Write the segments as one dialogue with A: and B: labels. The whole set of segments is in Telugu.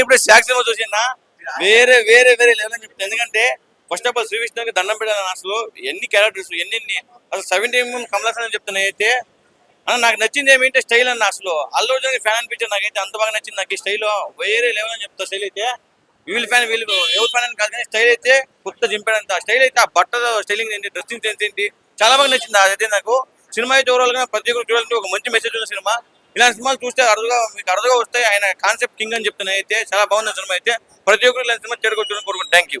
A: ఇప్పుడు శాక్ చూసినా వేరే వేరే వేరే లెవెల్ అని చెప్తాను ఎందుకంటే ఫస్ట్ ఆఫ్ ఆల్ శ్రీకృష్ణకి దండం పెట్టాలని అసలు ఎన్ని క్యారెక్టర్స్ ఎన్ని అసలు సెవెంటీ ఎంఎం కమలాసన్ అని చెప్తున్నాయి అయితే నాకు నచ్చింది ఏమిటంటే స్టైల్ అన్న అసలు. అల్లు అర్జున్ ఫ్యాన్ అనిపించింది నాకైతే అంత బాగా నచ్చింది నాకు ఈ స్టైల్ వేరే లెవెల్ అని చెప్తా స్టైల్ అయితే వీళ్ళు ఫ్యాన్ వీళ్ళు ఎవరి ఫ్యాన్ అని కాదు కానీ స్టైల్ అయితే కొత్త జింపాడంత స్టైల్ అయితే ఆ బట్టల స్టైలింగ్ ఏంటి డ్రెస్సింగ్ సెన్స్ ఏంటి చాలా బాగా నచ్చింది. అదైతే నాకు సినిమా అయితే ఓవరాల్గా ప్రతి ఒక్కరు చూడాలంటే ఒక మంచి మెసేజ్ ఉన్న సినిమా ఇలాంటి సినిమాలు చూస్తే అరుదుగా మీకు అరుదుగా వస్తాయి. ఆయన కాన్సెప్ట్ కింగ్ అని చెప్తున్నా. అయితే చాలా బాగుంది సినిమా అయితే ప్రతి ఒక్కరు ఇలాంటి సినిమా చేరుకోవచ్చు కోరుకుంటాను థ్యాంక్ యూ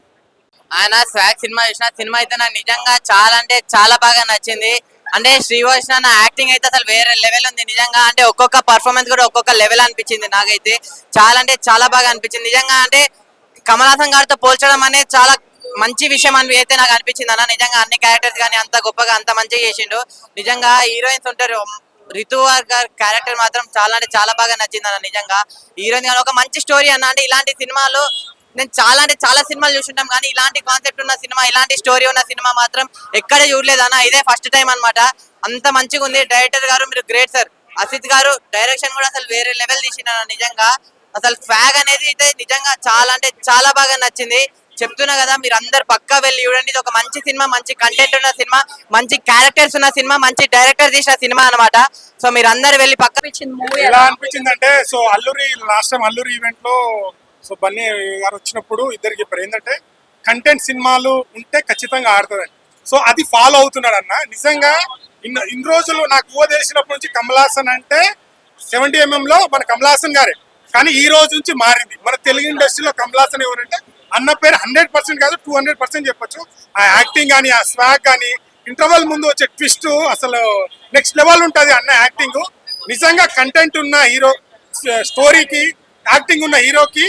B: ఆయన స్వాగ్ సినిమా చూసిన సినిమా అయితే నాకు నిజంగా చాలా అంటే చాలా బాగా నచ్చింది. అంటే శ్రీవాస్ నా యాక్టింగ్ అయితే అసలు వేరే లెవెల్ ఉంది. నిజంగా అంటే ఒక్కొక్క పర్ఫార్మెన్స్ కూడా ఒక్కొక్క లెవెల్ అనిపించింది నాకైతే. చాలా అంటే చాలా బాగా అనిపించింది. నిజంగా అంటే కమలాసన్ గారితో పోల్చడం అనేది చాలా మంచి విషయం అని అయితే నాకు అనిపించింది అన్న. నిజంగా అన్ని క్యారెక్టర్స్ కానీ అంత గొప్పగా అంత మంచిగా చేసిండు. నిజంగా హీరోయిన్స్ ఉంటారు. రితువార్ గారి క్యారెక్టర్ మాత్రం చాలా అంటే చాలా బాగా నచ్చింది అన్న నిజంగా. హీరోయిన్ కానీ ఒక మంచి స్టోరీ అన్న అంటే ఇలాంటి సినిమాలు నేను చాలా అంటే చాలా సినిమాలు చూసుంటాం కానీ ఇలాంటి కాన్సెప్ట్ ఉన్న సినిమా ఇలాంటి స్టోరీ ఉన్న సినిమా మాత్రం ఎక్కడ చూడలేదు అన్న ఇదే ఫస్ట్ టైం అన్నమాట. అంత మంచిగా ఉంది. డైరెక్టర్ గారు మీరు గ్రేట్ సార్. అసిత్ గారు డైరెక్షన్ కూడా అసలు వేరే లెవెల్ తీసిన నిజంగా. అసలు ఫ్యాగ్ అనేది అయితే నిజంగా చాలా అంటే చాలా బాగా నచ్చింది. చెప్తున్నా కదా మీరు అందరు పక్కా వెళ్ళి చూడండి. ఇది ఒక మంచి సినిమా మంచి కంటెంట్ ఉన్న సినిమా మంచి క్యారెక్టర్స్ ఉన్న సినిమా మంచి డైరెక్టర్ తీసిన సినిమా అన్నమాట. సో మీరు అందరు వెళ్ళి పక్క
C: ఎలా అనిపించింది అంటే so Alluri last time Alluri ఈవెంట్లో సో బన్నీ గారు వచ్చినప్పుడు ఇద్దరికి చెప్పారు. ఏంటంటే కంటెంట్ సినిమాలు ఉంటే ఖచ్చితంగా ఆడుతుందని సో అది ఫాలో అవుతున్నాడు అన్న. నిజంగా ఇన్ని ఇన్ని రోజులు నాకు ఊహ తెలిసినప్పటి నుంచి కమలాసన్ అంటే సెవెంటీ ఎంఎం లో మన కమలాసన్ గారే. కానీ ఈ రోజు నుంచి మారింది. మన తెలుగు ఇండస్ట్రీలో కమలాసన్ ఎవరంటే అన్న పేరు హండ్రెడ్ పర్సెంట్ కాదు టూ హండ్రెడ్ పర్సెంట్ చెప్పొచ్చు. ఆ యాక్టింగ్ కానీ ఆ స్వాగ్ కానీ ఇంటర్వల్ ముందు వచ్చే ట్విస్ట్ అసలు నెక్స్ట్ లెవెల్ ఉంటుంది అన్న యాక్టింగ్ నిజంగా కంటెంట్ ఉన్న హీరో స్టోరీకి యాక్టింగ్ ఉన్న హీరోకి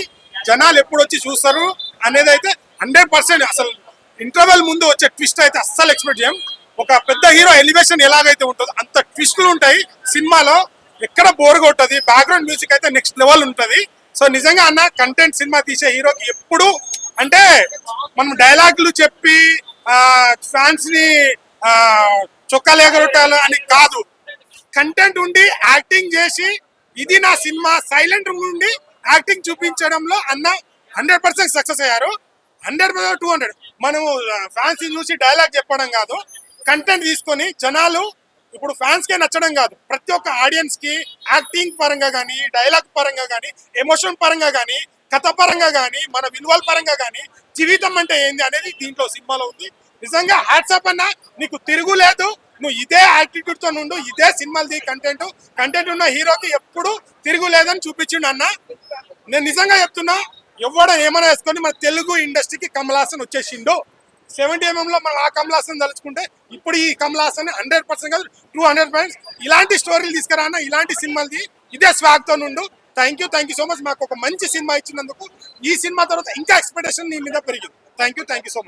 C: జనాలు ఎప్పుడు వచ్చి చూస్తారు అనేది అయితే హండ్రెడ్ పర్సెంట్ అసలు ఇంటర్వెల్ ముందు వచ్చే ట్విస్ట్ అయితే అస్సలు ఎక్స్పెక్ట్ చేయం. ఒక పెద్ద హీరో ఎలివేషన్ ఎలాగైతే ఉంటుందో అంత ట్విస్టులు ఉంటాయి సినిమాలో. ఎక్కడ బోర్ కొట్టదు బ్యాక్గ్రౌండ్ మ్యూజిక్ అయితే నెక్స్ట్ లెవెల్ ఉంటుంది. సో నిజంగా అన్న కంటెంట్ సినిమా తీసే హీరోకి ఎప్పుడు మనం డైలాగులు చెప్పి ఫ్యాన్స్ని ఆ, చొక్కాలు ఎగరొట్టాలి అని కాదు. కంటెంట్ ఉండి యాక్టింగ్ చేసి ఇది నా సినిమా సైలెంట్ ఉండి యాక్టింగ్ చూపించడంలో అన్న హండ్రెడ్ పర్సెంట్ సక్సెస్ అయ్యారు. హండ్రెడ్ టూ హండ్రెడ్ మనం ఫ్యాన్స్ చూసి డైలాగ్ చెప్పడం కాదు. కంటెంట్ తీసుకొని జనాలు ఇప్పుడు ఫ్యాన్స్ కే నచ్చడం కాదు. ప్రతి ఒక్క ఆడియన్స్కి యాక్టింగ్ పరంగా కానీ డైలాగ్ పరంగా కానీ ఎమోషన్ పరంగా కానీ కథ పరంగా కానీ మన విలువల పరంగా కానీ జీవితం అంటే ఏంది అనేది దీంట్లో సినిమాలో ఉంది. నిజంగా హ్యాట్సాప్ అన్న నీకు తిరుగులేదు నువ్వు ఇదే యాటిట్యూడ్తో నుండు ఇదే సినిమాలది కంటెంట్ కంటెంట్ ఉన్న హీరోకి ఎప్పుడు తిరుగులేదని చూపించిండు అన్న. నేను నిజంగా చెప్తున్నా ఎవడ ఏమైనా వేసుకొని మన తెలుగు ఇండస్ట్రీకి కమలాసన్ వచ్చేసిండు. సెవెంటీ ఎంఎంలో మనం ఆ కమలాసన్ తలుచుకుంటే ఇప్పుడు ఈ కమలాసన్ హండ్రెడ్ పర్సెంట్ కాదు టూ హండ్రెడ్ పర్సెంట్ ఇలాంటి స్టోరీలు తీసుకురా అన్న ఇలాంటి సినిమాలది ఇదే స్వాగ్తో నుండు thank you thank you so much మాకు ఒక మంచి సినిమా ఇచ్చినందుకు ఈ సినిమా తర్వాత ఇంకా ఎక్స్పెక్టేషన్ నీ మీద పెరిగింది. Thank you thank you so much